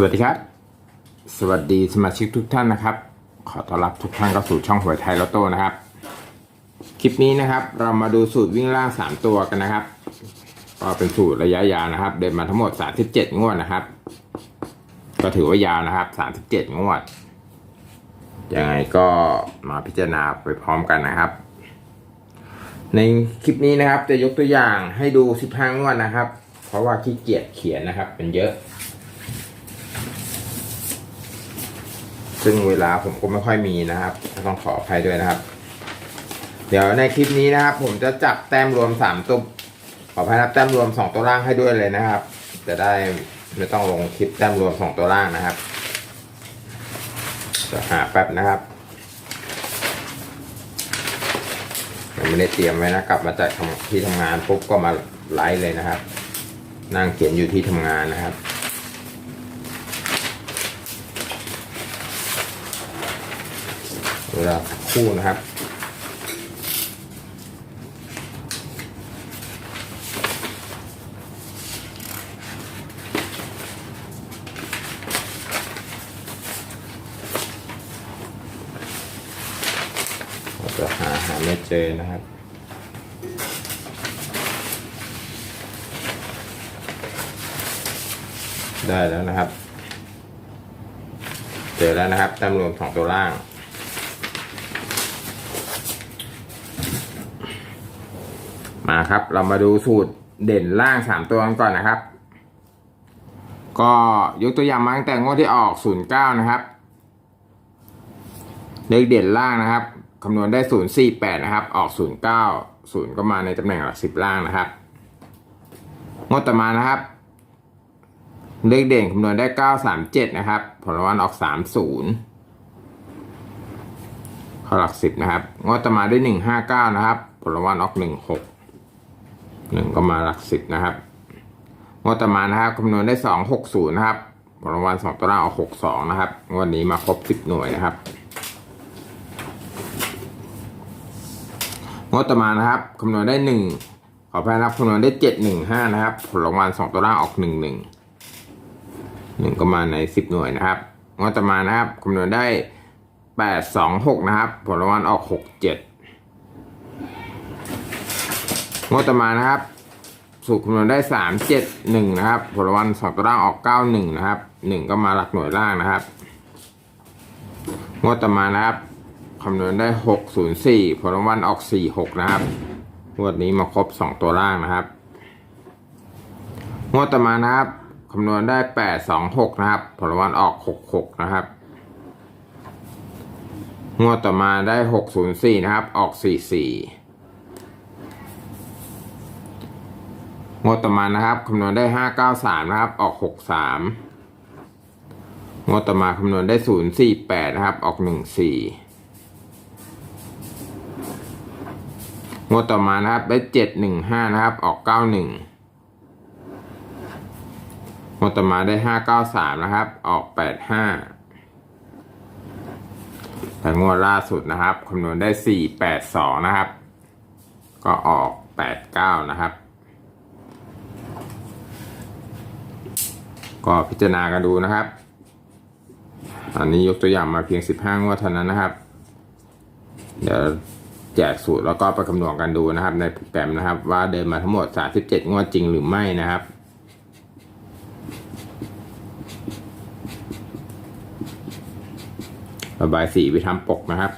สวัสดีครับ สวัสดีสมาชิกทุกท่านนะครับ ขอต้อนรับทุกท่านเข้าสู่ช่องหวยไทยลอตโต้นะครับ คลิปนี้นะครับ เรามาดูสูตรวิ่งล่าง 3 ตัวกันนะครับ ก็เป็นสูตรระยะยาวนะครับ เดินมาทั้งหมด 37 งวดนะครับ ก็ถือว่ายาวนะครับ 37 งวด ยังไงก็มาพิจารณาไปพร้อมกันนะครับ ในคลิปนี้นะครับจะยกตัวอย่างให้ดู 15 งวดนะครับ เพราะว่าขี้เกียจเขียนนะครับ เป็นเยอะ ซึ่งเวลาผมก็ไม่ค่อยมีนะครับต้องขออภัยด้วยนะครับ เดี๋ยวในคลิปนี้นะครับ ผมจะจับแต้มรวมสามตัวขออภัยนะครับแต้มรวมสองตัวล่างให้ด้วยเลยนะครับ จะได้ไม่ต้องลงคลิปแต้มรวมสองตัวล่างนะครับจะหาแป๊บนะครับยังไม่ได้เตรียมไว้นะกลับมาจากทำที่ทำงานปุ๊บก็มาไลฟ์เลยนะครับ นั่งเขียนอยู่ที่ทำงานนะครับ เวลาคู่นะครับ เราจะหาหาไม่เจอนะครับได้แล้วนะครับ เจอแล้วนะครับแต้มรวมสองตัวล่าง ครับ เรามาดูสูตรเด่นล่างสามตัวกันก่อนนะครับ ก็ยกตัวอย่างมาตั้งแต่งวดที่ออกศูนย์เก้านะครับ เลขเด่นล่างนะครับคำนวณได้ศูนย์สี่แปดนะครับ ออกศูนย์เก้าศูนย์ก็มาในตำแหน่งหลักสิบล่างนะครับงวดต่อมานะครับ เลขเด่นคำนวณได้เก้าสามเจ็ดนะครับ ผลรางวัลออกสามศูนย์ข้าหลักสิบนะครับงวดต่อมาได้หนึ่งห้าเก้านะครับ ผลรางวัลออกหนึ่งหก หนึ่งก็มาหลักสิบนะครับงวดต่อมานะครับคำนวณได้สองหกศูนย์นะครับผลรางวัลสองตัวล่างเอาหกสองนะครับงวดนี้มาครบสิบหน่วยนะครับงวดต่อมานะครับคำนวณได้หนึ่งขอแพ้นะครับคำนวณได้เจ็ดหนึ่งห้านะครับ ผลรางวัลสองตัวล่างออกหนึ่งหนึ่งหนึ่งก็มาในสิบหน่วยนะครับงวดต่อมานะครับคำนวณได้แปดสองหกนะครับ ผลรางวัลออกหกเจ็ด งวดต่อมานะครับ สูตรคำนวณได้สามเจ็ดหนึ่งนะครับ ผลวันสองตัวล่างออกเก้าหนึ่งนะครับหนึ่งก็มาหลักหน่วยล่างนะครับ งวดต่อมานะครับคำนวณได้หกศูนย์สี่ผลวันออกสี่หกนะครับงวดนี้มาครบสองตัวล่างนะครับ งวดต่อมานะครับคำนวณได้แปดสองหกนะครับ ผลวันออกหกหกนะครับงวดต่อมาได้ 604 นะครับ ออก 44 วดต่อมานะครับคำนวณได้ห้าเก้าสามนะครับ ออกหกสามงวดต่อมาคำนวณได้ศูนย์สี่แปดนะครับ ออกหนึ่งสี่งวดต่อมานะครับได้เจ็ดหนึ่งห้านะครับ ออกเก้าหนึ่งงวดต่อมาได้ห้าเก้าสามนะครับ ออกแปดห้าแต่งวดล่าสุดนะครับคำนวณได้สี่แปดสองนะครับ ก็ออกแปดเก้านะครับ ก็พิจารณากันดูนะครับ อันนี้ยกตัวอย่างมาเพียง 15 งวดเท่านั้นนะครับ เดี๋ยวแจกสูตรแล้วก็ไปคำนวณกันดูนะครับ ในโปรแกรมนะครับ ว่าเดินมาทั้งหมด 37 งวดจริงหรือไม่นะครับระบายสีไปทำปกนะครับ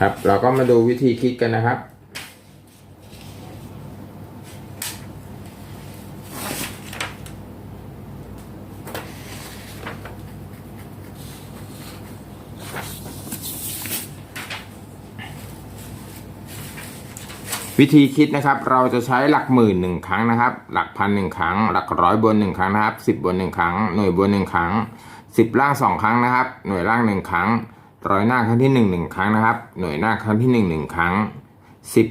ครับ เราก็มาดูวิธีคิดกันนะครับ วิธีคิดนะครับเราจะใช้หลักหมื่นหนึ่งครั้งนะครับ หลักพันหนึ่งครั้ง หลักร้อยบนหนึ่งครั้งนะครับสิบบนหนึ่งครั้ง หน่วยบนหนึ่งครั้งสิบล่างสองครั้งนะครับ หน่วยล่างหนึ่งครั้ง ร้อยหน้าครั้งที่หนึ่งหนึ่งครั้งนะครับ หน่วยหน้าครั้งที่หนึ่งหนึ่งครั้งสิบ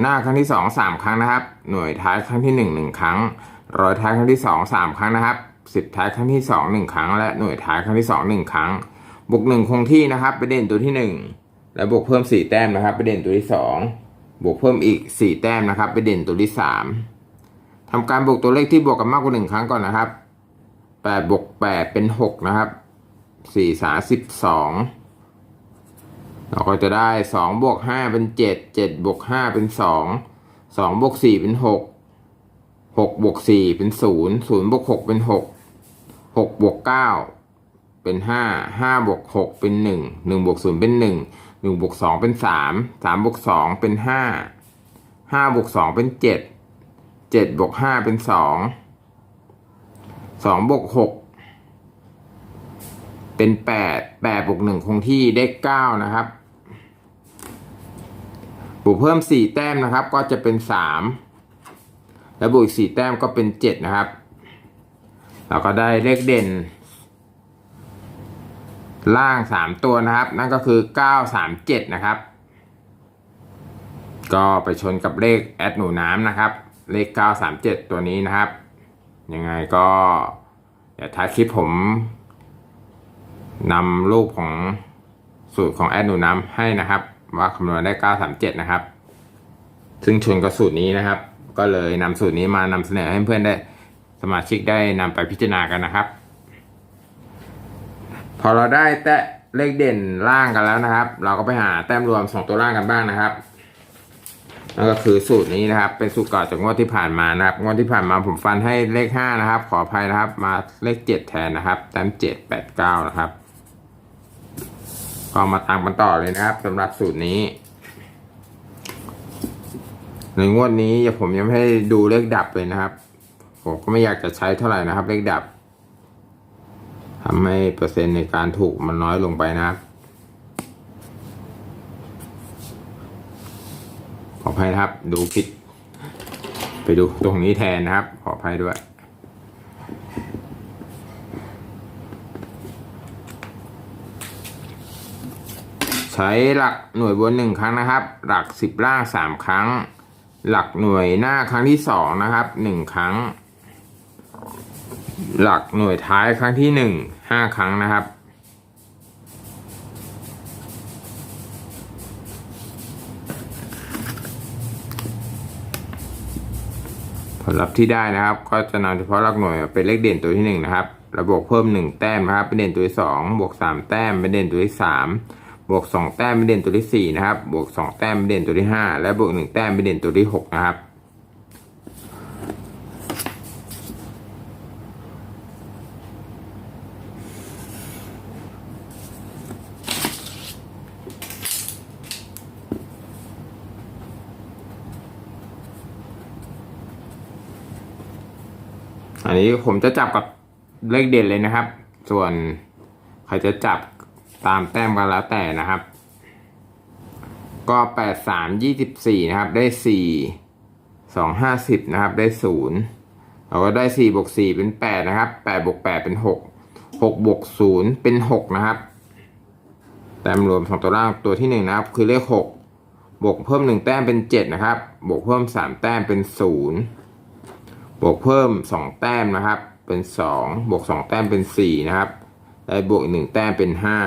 หน้าครั้งที่สองสามครั้งนะครับ หน่วยท้ายครั้งที่หนึ่งหนึ่งครั้ง ร้อยท้ายครั้งที่สองสามครั้งนะครับสิบท้ายครั้งที่สองหนึ่งครั้ง และหน่วยท้ายครั้งที่สองหนึ่งครั้ง บวกหนึ่งคงที่นะครับไปเด่นตัวที่หนึ่งและบวกเพิ่มสี่แต้มนะครับไปเด่นตัวที่สอง บวกเพิ่มอีก 4 แต้มนะครับ ไปเด่นตัวที่ทำการบวกตัวเลขที่บวกกันมากกว่าหนึ่งครั้งก่อนนะครับแปดบวกแปดเป็นหกนะครับสี่สามสิบสองเราก็จะได้สองบวกห้าเป็นเจ็ดเจ็ดบวกห้าเป็นสองสองบวกสี่เป็นหกหกบวกสี่เป็นศูนย์ศูนย์บวกหกเป็นหกหกบวกเก้าเป็นห้าห้าบวกหกเป็นหนึ่งหนึ่งบวกศูนย์เป็นหนึ่ง หนึ่งบวกสองเป็นสามสามบวกสองเป็นห้าห้าบวกสองเป็นเจ็ดเจ็ดบวกห้าเป็นสองสองบวกหกเป็นแปดแปดบวกหนึ่งคงที่ได้เก้านะครับ บวกเพิ่มสี่แต้มนะครับ ก็จะเป็นสามแล้วบวกอีกสี่แต้มก็เป็นเจ็ดนะครับ เราก็ได้เลขเด่น ล่างสามตัวนะครับ นั่นก็คือเก้าสามเจ็ดนะครับ ก็ไปชนกับเลขแอดหนูน้ำนะครับ เลขเก้าสามเจ็ดตัวนี้นะครับ ยังไงก็เดี๋ยวท้ายคลิปผมนำรูปของสูตรของแอดหนูน้ำให้นะครับ ว่าคำนวณได้เก้าสามเจ็ดนะครับ ซึ่งชนกับสูตรนี้นะครับ ก็เลยนำสูตรนี้มานำเสนอให้เพื่อนได้สมาชิกได้นำไปพิจารณากันนะครับ พอเราได้แตะเลขเด่นล่างกันแล้วนะครับ เราก็ไปหาแต้มรวมสองตัวล่างกันบ้างนะครับนั่นก็คือสูตรนี้นะครับ เป็นสูตรก่าจากงวดที่ผ่านมานะครับ งวดที่ผ่านมาผมฟันให้เลขห้านะครับ ขออภัยนะครับ มาเลขเจ็ดแทนนะครับ แต้มเจ็ดแปดเก้านะครับก็มาตามกันต่อเลยนะครับสำหรับสูตรนี้ ในงวดนี้อย่าผมยังไม่ให้ดูเลขดับเลยนะครับ ผมก็ไม่อยากจะใช้เท่าไหร่นะครับ เลขดับ ทำให้เปอร์เซ็นต์ในการถูกมันน้อยลงไปนะครับ ขออภัยครับดูผิด ไปดูตรงนี้แทนนะครับ ขออภัยด้วยใช้หลักหน่วยบนหนึ่งครั้งนะครับ หลักสิบล่างสามครั้ง หลักหน่วยหน้าครั้งที่สองนะครับหนึ่งครั้ง หลักหน่วยท้ายครั้งที่หนึ่งห้าครั้งนะครับ ผลลัพธ์ที่ได้นะครับ ก็จะนำเฉพาะหลักหน่วยเป็นเลขเด่นตัวที่หนึ่งนะครับระบวกเพิ่มหนึ่งแต้มนะครับ เป็นเด่นตัวที่สองบวกสามแต้มเป็นเด่นตัวที่สามบวกสองแต้มเป็นเด่นตัวที่สี่นะครับ บวกสองแต้มเป็นเด่นตัวที่ห้าและบวกหนึ่งแต้มเป็นเด่นตัวที่หกนะครับ อันนี้ผมจะจับกับเลขเด่นเลยนะครับ ส่วนใครจะจับตามแต้มกันแล้วแต่นะครับ ก็แปดสามยี่สิบสี่นะครับ ได้สี่สองห้าสิบนะครับ ได้ศูนย์เราก็ได้สี่บวกสี่เป็นแปดนะครับแปดบวกแปดเป็นหกหกบวกศูนย์เป็นหกนะครับ แต้มรวมสองตัวล่างตัวที่หนึ่งนะครับ คือเลขหกบวกเพิ่มหนึ่งแต้มเป็นเจ็ดนะครับ บวกเพิ่มสามแต้มเป็นศูนย์ บวกเพิ่มสองแต้มนะครับ เป็นสองบวกสองแต้มเป็นสี่นะครับ ได้บวกอีกหนึ่งแต้มเป็นห้า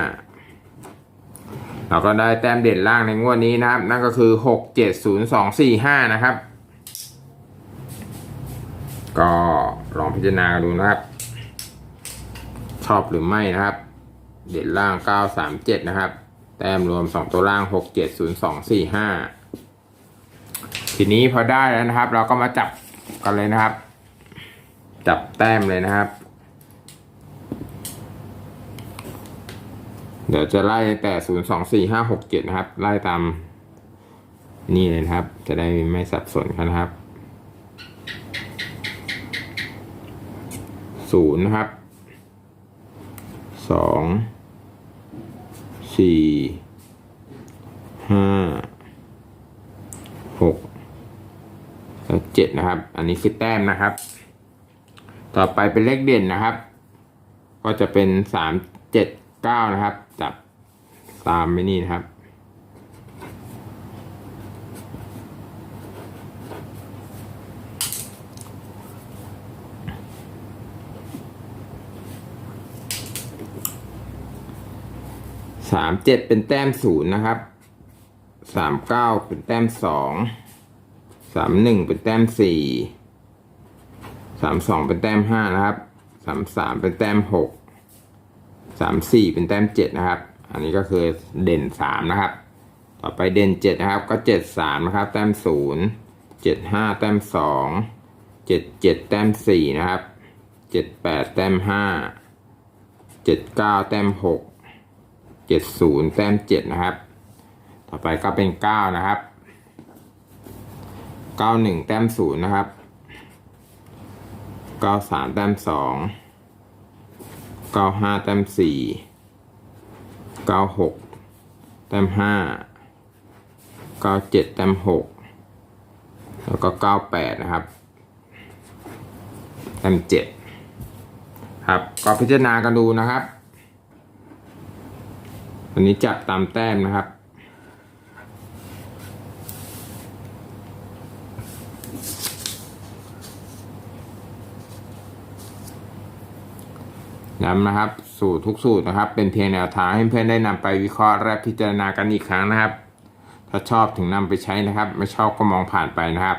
เราก็ได้แต้มเด่นล่างในงวดนี้นะครับ นั่นก็คือหกเจ็ดศูนย์สองสี่ห้านะครับ ก็ลองพิจารณาดูนะครับ ชอบหรือไม่นะครับ เด่นล่างเก้าสามเจ็ดนะครับ แต้มรวมสองตัวล่างหกเจ็ดศูนย์สองสี่ห้าทีนี้พอได้แล้วนะครับ เราก็มาจับกันเลยนะครับ จับแต้มเลยนะครับ เดี๋ยวจะไล่แต่ศูนย์สองสี่ห้าหกเจ็ดนะครับ ไล่ตามนี่เลยนะครับ จะได้ไม่สับสนกันนะครับศูนย์นะครับสองสี่ห้าหกแล้วเจ็ดนะครับ อันนี้คือแต้มนะครับ ต่อไปเป็นเลขเด่นนะครับ ก็จะเป็นสามเจ็ดเก้านะครับ จับตามไม่นี่นะครับ สามเจ็ดเป็นแต้มศูนย์นะครับ สามเก้าเป็นแต้มสอง สามหนึ่งเป็นแต้มสี่ สามสองเป็นแต้มห้านะครับสามสามเป็นแต้มหกสามสี่เป็นแต้มเจ็ดนะครับ อันนี้ก็คือเด่นสามนะครับ ต่อไปเด่นเจ็ดนะครับ ก็เจ็ดสามนะครับ แต้มศูนย์เจ็ดห้าแต้มสองเจ็ดเจ็ดแต้มสี่นะครับเจ็ดแปดแต้มห้าเจ็ดเก้าแต้มหกเจ็ดศูนย์แต้มเจ็ดนะครับ ต่อไปก็เป็นเก้านะครับเก้าหนึ่งแต้มศูนย์นะครับ เก้าสามแต้มสองเก้าห้าแต้มสี่เก้าหกแต้มห้าเก้าเจ็ดแต้มหกแล้วก็เก้าแปดนะครับแต้มเจ็ดครับก็พิจารณากันดูนะครับอันนี้จับตามแต้มนะครับ ย้ำนะครับ สูตรทุกสูตรนะครับ เป็นเพียงแนวทางให้เพื่อนได้นำไปวิเคราะห์และพิจารณากันอีกครั้งนะครับ ถ้าชอบถึงนำไปใช้นะครับ ไม่ชอบก็มองผ่านไปนะครับ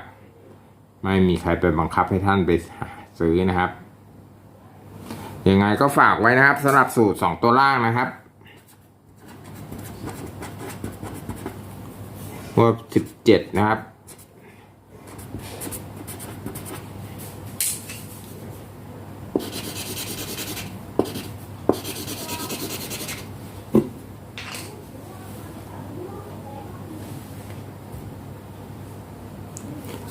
ไม่มีใครไปบังคับให้ท่านไปซื้อนะครับยังไงก็ฝากไว้นะครับสำหรับสูตร 2 ตัวล่างนะครับว่า17 นะครับ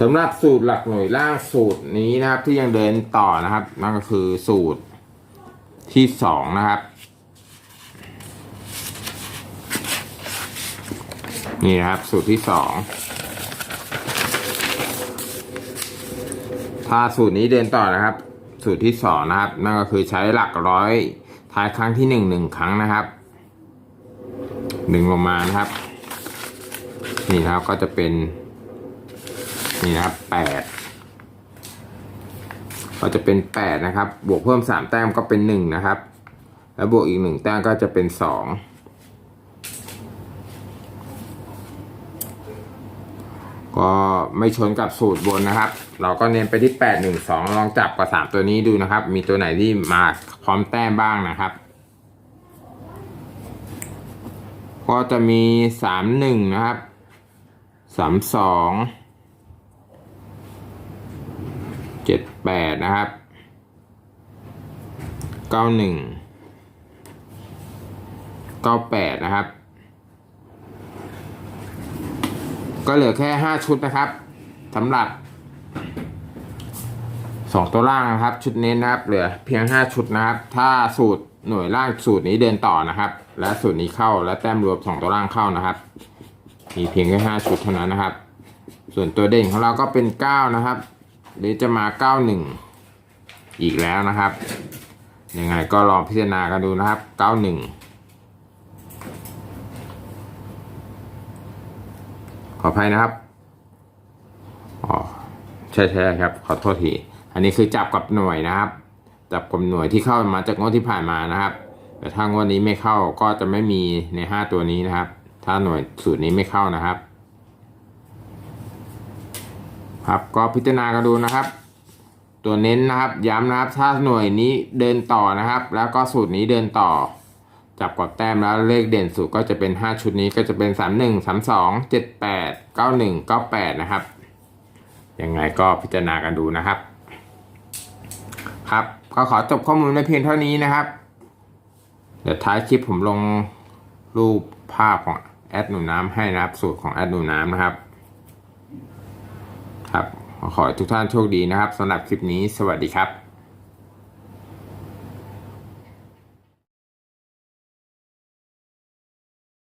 สำหรับสูตรหลักหน่วยล่างสูตรนี้นะครับ ที่ยังเดินต่อนะครับ นั่นก็คือสูตรที่สองนะครับ นี่นะครับสูตรที่สองถ้าสูตรนี้เดินต่อนะครับ สูตรที่สองนะครับ นั่นก็คือใช้หลักร้อยท้ายครั้งที่หนึ่งหนึ่งครั้งนะครับดึงลงมานะครับ นี่นะครับก็จะเป็น นี่นะครับแปดก็จะเป็นแปดนะครับ บวกเพิ่มสามแต้มก็เป็นหนึ่งนะครับ แล้วบวกอีกหนึ่งแต้มก็จะเป็นสองก็ไม่ชนกับสูตรบนนะครับ เราก็เน้นไปที่แปดหนึ่งสองลองจับกับสามตัวนี้ดูนะครับ มีตัวไหนที่มาพร้อมแต้มบ้างนะครับ ก็จะมีสามหนึ่งนะครับสามสอง เจ็ดแปดนะครับเก้าหนึ่งเก้าแปดนะครับ ก็เหลือแค่ห้าชุดนะครับสำหรับสองตัวล่างนะครับ ชุดเน้นนะครับ เหลือเพียงห้าชุดนะครับ ถ้าสูตรหน่วยล่างสูตรนี้เดินต่อนะครับ และสูตรนี้เข้าและแต้มรวมสองตัวล่างเข้านะครับมีเพียงแค่ห้าชุดเท่านั้นนะครับ ส่วนตัวเด่นของเราก็เป็นเก้านะครับ หรือจะมา 91 อีกแล้วนะครับ ยังไงก็ลองพิจารณากันดูนะครับ 91 ขออภัยนะครับอ๋อใช่ใช่ครับ ขอโทษที อันนี้คือจับกับหน่วยนะครับ จับกับหน่วยที่เข้ามาจากงวดที่ผ่านมานะครับ แต่ถ้างวดนี้ไม่เข้าก็จะไม่มีใน 5 ตัวนี้นะครับ ถ้าหน่วยสูตรนี้ไม่เข้านะครับ ครับก็พิจารณากันดูนะครับ ตัวเน้นนะครับย้ำนะครับถ้าหน่วยนี้เดินต่อนะครับ แล้วก็สูตรนี้เดินต่อ จับกดแต้มแล้วเลขเด่นสุดก็จะเป็น 5 ชุดนี้ก็จะเป็น 3 1 3 2 7 8 9 1 9 8 นะครับยังไงก็พิจารณากันดูนะครับ ครับก็ขอจบข้อมูลในเพียงเท่านี้นะครับ เดี๋ยวท้ายคลิปผมลงรูปภาพของแอดหนูน้ำให้นะครับ สูตรของแอดหนูน้ำนะครับ ครับขอให้ทุกท่านโชคดีนะครับสำหรับคลิปนี้สวัสดีครับ